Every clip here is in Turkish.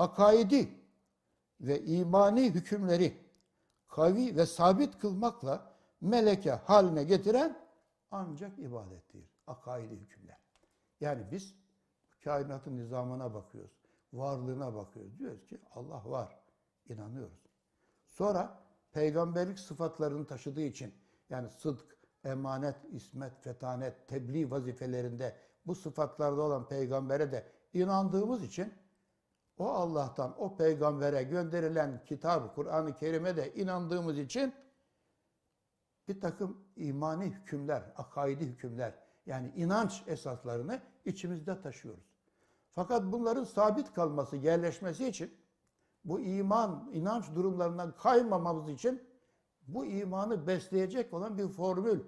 akaidi ve imani hükümleri kavi ve sabit kılmakla meleke haline getiren ancak ibadettir. Akaidi hükümler. Yani biz kainatın nizamına bakıyoruz. Varlığına bakıyoruz. Diyoruz ki Allah var. İnanıyoruz. Sonra peygamberlik sıfatlarını taşıdığı için yani sıdk, emanet, ismet, fetanet, tebliğ vazifelerinde bu sıfatlarda olan peygambere de inandığımız için o Allah'tan o peygambere gönderilen kitap, Kur'an-ı Kerim'e de inandığımız için bir takım imani hükümler, akaidi hükümler yani inanç esaslarını içimizde taşıyoruz. Fakat bunların sabit kalması, yerleşmesi için bu iman, inanç durumlarından kaymamamız için bu imanı besleyecek olan bir formül,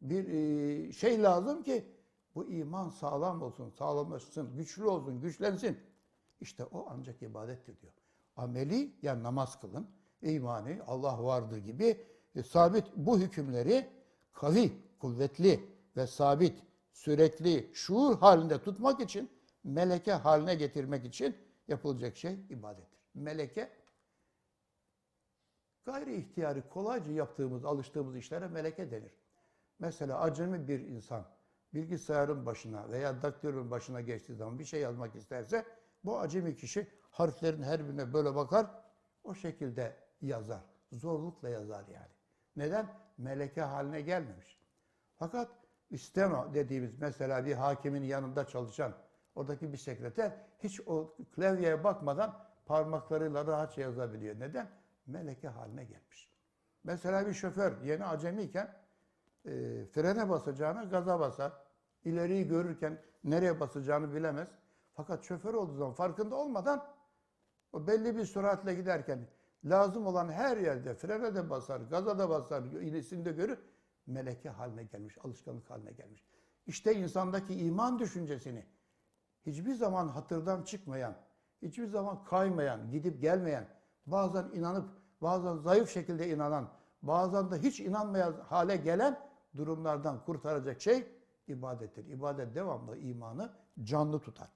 bir e, şey lazım ki bu iman sağlam olsun, sağlamlaşsın, güçlü olsun, güçlensin. İşte o ancak ibadettir diyor. Ameli yani namaz kılın, imani Allah vardır gibi e, sabit bu hükümleri kavi, kuvvetli ve sabit, sürekli, şuur halinde tutmak için, meleke haline getirmek için yapılacak şey ibadettir. Meleke gayri ihtiyari kolayca yaptığımız, alıştığımız işlere meleke denir. Mesela acemi bir insan bilgisayarın başına veya daktilonun başına geçtiği zaman bir şey yazmak isterse bu acemi kişi harflerin her birine böyle bakar, o şekilde yazar. Zorlukla yazar yani. Neden? Meleke haline gelmemiş. Fakat isteno dediğimiz mesela bir hakimin yanında çalışan oradaki bir sekreter hiç o klavyeye bakmadan parmaklarıyla rahatça yazabiliyor. Neden? Meleke haline gelmiş. Mesela bir şoför yeni acemiyken e, frene basacağına gaza basar. İleriyi görürken nereye basacağını bilemez. Fakat şoför olduğu zaman farkında olmadan o belli bir süratle giderken lazım olan her yerde frene de basar, gaza da basar, inisini de görür. Meleke haline gelmiş, alışkanlık haline gelmiş. İşte insandaki iman düşüncesini hiçbir zaman hatırdan çıkmayan, hiçbir zaman kaymayan, gidip gelmeyen, bazen inanıp bazen zayıf şekilde inanan, bazen de hiç inanmayan hale gelen durumlardan kurtaracak şey ibadettir. İbadet devamlı imanı canlı tutar.